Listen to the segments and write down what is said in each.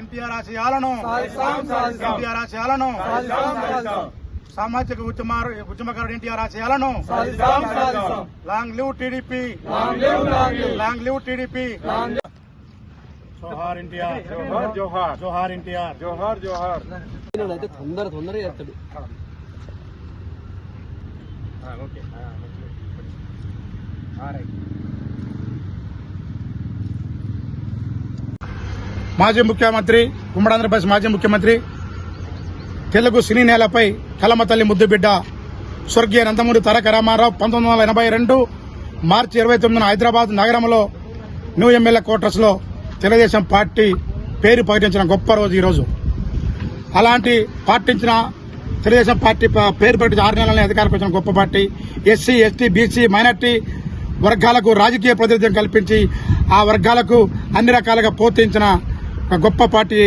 ఎన్టీఆర్ ఆశయాలను ఎన్టీఆర్ ఆశయాలను సామాజిక ఉద్యమ ఉద్యమకారుడు ఎన్టీఆర్ ఆశయాలను long live TDP. Long live TDP. జోహార్ ఎన్టీఆర్ జోహార్ జోహార్. జోహార్ ఎన్టీఆర్. జోహార్ జోహార్. అయితే తొందర తొందరగా చేస్తాడు. ఓకే. మాజీ ముఖ్యమంత్రి ఉమ్మడి ఆంధ్రప్రదేశ్ మాజీ ముఖ్యమంత్రి తెలుగు సినీ నేలపై కలమతల్లి ముద్దుబిడ్డ స్వర్గీయ నందమూరి తారక రామారావు పంతొమ్మిది వందల ఎనభై రెండు మార్చి ఇరవై తొమ్మిదిన హైదరాబాద్ నగరంలో న్యూ ఎమ్మెల్యే క్వార్టర్స్లో తెలుగుదేశం పార్టీ పేరు ప్రకటించిన గొప్ప రోజు ఈరోజు అలాంటి పాటించిన తెలుగుదేశం పార్టీ పేరు ప్రకటించి ఆరు నెలలని అధికారంకి వచ్చిన గొప్ప party. SC ST BC minority వర్గాలకు రాజకీయ ప్రాతినిధ్యం కల్పించి ఆ వర్గాలకు అన్ని రకాలుగా పోతించిన గొప్ప పార్టీ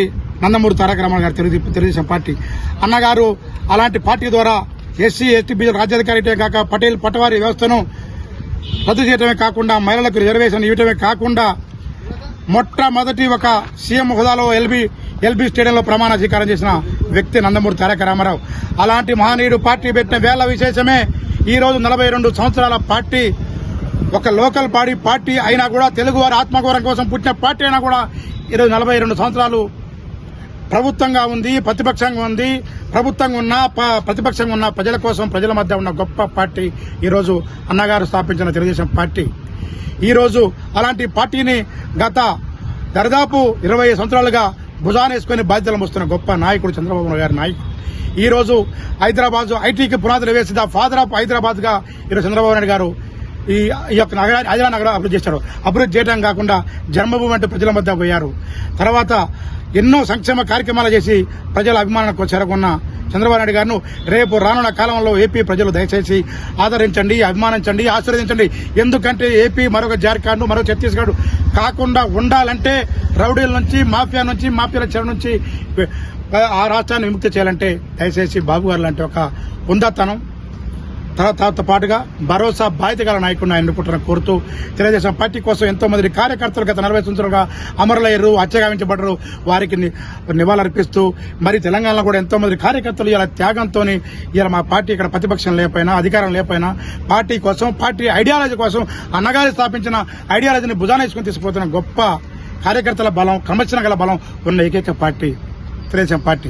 నందమూరి తారక రామారావు గారు తెలుగు తెలుగుదేశం పార్టీ. అన్నగారు అలాంటి పార్టీ ద్వారా ఎస్సీ ఎస్టీ బీసీ రాజ్యాధికారి కాక పటేల్ పటవారి వ్యవస్థను రద్దు చేయడమే కాకుండా మహిళలకు రిజర్వేషన్ ఇవ్వటమే కాకుండా మొట్టమొదటి ఒక సీఎం హోదాలో ఎల్బీ ఎల్బీ స్టేడియంలో ప్రమాణ స్వీకారం చేసిన వ్యక్తి నందమూరి తారక రామారావు. అలాంటి మహనీయుడు పార్టీ పెట్టిన వేళ విశేషమే ఈ రోజు నలభై రెండు సంవత్సరాల పార్టీ ఒక లోకల్ బాడీ పార్టీ అయినా కూడా తెలుగు వారి ఆత్మగౌరవం కోసం పుట్టిన పార్టీ అయినా కూడా ఈరోజు నలభై రెండు సంవత్సరాలు ప్రభుత్వంగా ఉంది ప్రతిపక్షంగా ఉంది. ప్రభుత్వంగా ఉన్న ప- ప్రతిపక్షంగా ఉన్న ప్రజల కోసం ప్రజల మధ్య ఉన్న గొప్ప పార్టీ ఈరోజు అన్నగారు స్థాపించిన తెలుగుదేశం పార్టీ. ఈరోజు అలాంటి పార్టీని గత దరిదాపు ఇరవై సంవత్సరాలుగా భుజానేసుకుని బాధ్యతలు మోస్తున్న గొప్ప నాయకుడు చంద్రబాబు నాయుడు గారి నాయకుడు ఈ రోజు హైదరాబాద్ ఐటీకి పునాదులు వేసి ద ఫాదర్ ఆఫ్ హైదరాబాద్గా ఈరోజు చంద్రబాబు నాయుడు గారు ఈ ఈ యొక్క నగరా హైదరాబాద్ నగరం అభివృద్ధి చేశారు. అభివృద్ధి చేయడం కాకుండా జన్మభూమి అంటే ప్రజల మధ్య పోయారు. తర్వాత ఎన్నో సంక్షేమ కార్యక్రమాలు చేసి ప్రజల అభిమానానికి చేరకున్న చంద్రబాబు నాయుడు గారిను రేపు రానున్న కాలంలో ఏపీ ప్రజలు దయచేసి ఆదరించండి అభిమానించండి ఆశీర్వదించండి. ఎందుకంటే ఏపీ మరొక జార్ఖండ్ మరొక ఛత్తీస్గఢ్ కాకుండా ఉండాలంటే రౌడీల నుంచి మాఫియా నుంచి మాఫియాల చెర నుంచి ఆ రాష్ట్రాన్ని విముక్తి చేయాలంటే దయచేసి బాబు గారు లాంటి ఒక ఉందతనం తర్వాత పాటుగా భరోసా బాధ్యత గల నాయకుడిని ఆయన ఎన్నుకుంటున్న కోరుతూ తెలుగుదేశం పార్టీ కోసం ఎంతో మంది కార్యకర్తలు గత నలభై సంవత్సరాలుగా అమరులయ్యారు హత్యగావించబడ్డారు వారికి నివాళులర్పిస్తూ మరి తెలంగాణలో కూడా ఎంతో మంది కార్యకర్తలు ఇలా త్యాగంతో ఇలా మా పార్టీ ఇక్కడ ప్రతిపక్షం లేకపోయినా అధికారం లేకపోయినా పార్టీ కోసం పార్టీ ఐడియాలజీ కోసం అన్నగారి స్థాపించిన ఐడియాలజీని భుజానేసుకుని తీసుకుపోతున్న గొప్ప కార్యకర్తల బలం క్రమశిక్షణ గల బలం ఉన్న ఏకైక పార్టీ తెలుగుదేశం పార్టీ.